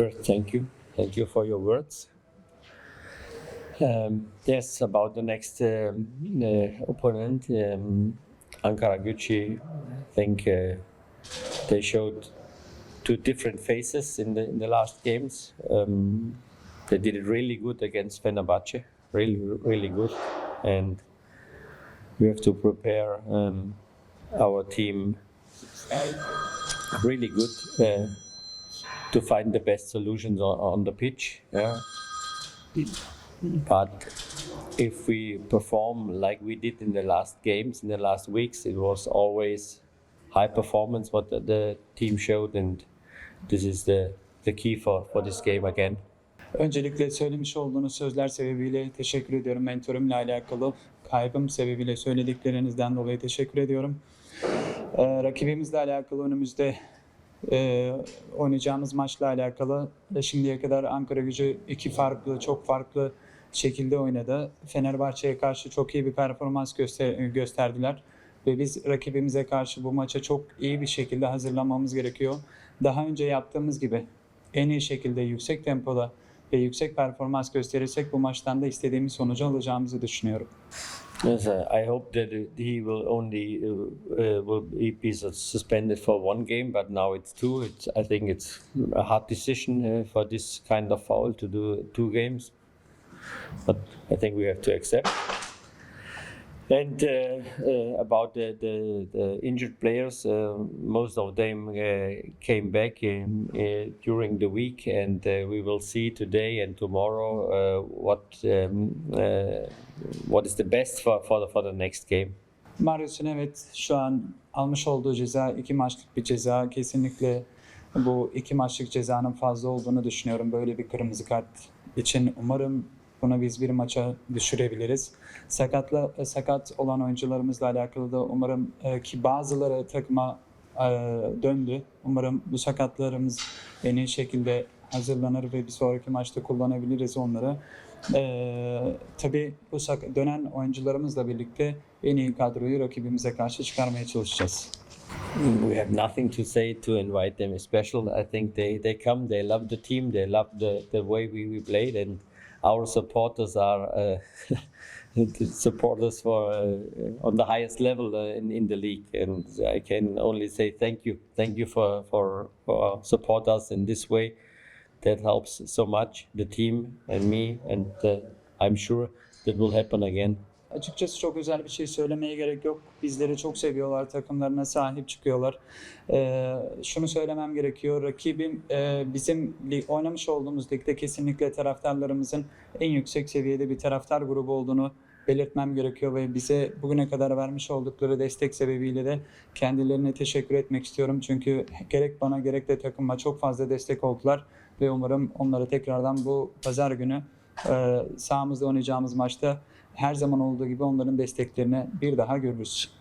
First, thank you. Thank you for your words. Um, yes, about the next um, uh, opponent, um, Ankara Gucci. I think uh, they showed two different faces in the in the last games. Um, they did it really good against Fenerbahce, really really good, and we have to prepare um, our team really good uh, to find the best solutions on, on the pitch. Yeah. But if we perform like we did in the last games, in the last weeks, it was always high performance what the, the team showed, and this is the, the key for, for this game again. Öncelikle söylemiş olduğunuz sözler sebebiyle teşekkür ediyorum. Mentorumla alakalı kaybım sebebiyle söylediklerinizden dolayı teşekkür ediyorum. Ee, rakibimizle alakalı önümüzde e, oynayacağımız maçla alakalı e, şimdiye kadar Ankara gücü iki farklı, çok farklı şekilde oynadı. Fenerbahçe'ye karşı çok iyi bir performans göster- gösterdiler. Ve biz rakibimize karşı bu maça çok iyi bir şekilde hazırlanmamız gerekiyor. Daha önce yaptığımız gibi en iyi şekilde yüksek tempoda ve yüksek performans gösterirsek bu maçtan da istediğimiz sonucu alacağımızı düşünüyorum. Yes, uh, I hope that uh, he will only uh, uh, will be suspended for one game, but now it's two. It's, I think it's a hard decision uh, for this kind of foul to do two games, but I think we have to accept. And uh, uh, about the, the, the injured players, uh, most of them came back in, during the week, and we will see today and tomorrow what um, what is the best for, for, the, for the next game. Marius'un evet şu an almış olduğu ceza iki maçlık bir ceza. Kesinlikle bu iki maçlık cezanın fazla olduğunu düşünüyorum böyle bir kırmızı kart için. Umarım bunu biz bir maça düşürebiliriz. Sakatla sakat olan oyuncularımızla alakalı da umarım e, ki bazıları takıma e, döndü. Umarım bu sakatlarımız en iyi şekilde hazırlanır ve bir sonraki maçta kullanabiliriz onları. Ee, tabii bu dönen oyuncularımızla birlikte en iyi kadroyu rakibimize karşı çıkarmaya çalışacağız. We have nothing to say to invite them special. I think they, they come, they love the team, they love the, the way we, we played, and our supporters are uh, to support us for uh, on the highest level uh, in, in the league. And I can only say thank you, thank you for for, for support us in this way. That helps so much the team and me, and I'm sure that will happen again. Açıkçası çok özel bir şey söylemeye gerek yok. Bizleri çok seviyorlar, takımlarına sahip çıkıyorlar. Ee, şunu söylemem gerekiyor. Rakibim e, bizim oynamış olduğumuz ligde kesinlikle taraftarlarımızın en yüksek seviyede bir taraftar grubu olduğunu belirtmem gerekiyor ve bize bugüne kadar vermiş oldukları destek sebebiyle de kendilerine teşekkür etmek istiyorum. Çünkü gerek bana gerek de takıma çok fazla destek oldular ve umarım onları tekrardan bu pazar günü sahamızda oynayacağımız maçta her zaman olduğu gibi onların desteklerini bir daha görürüz.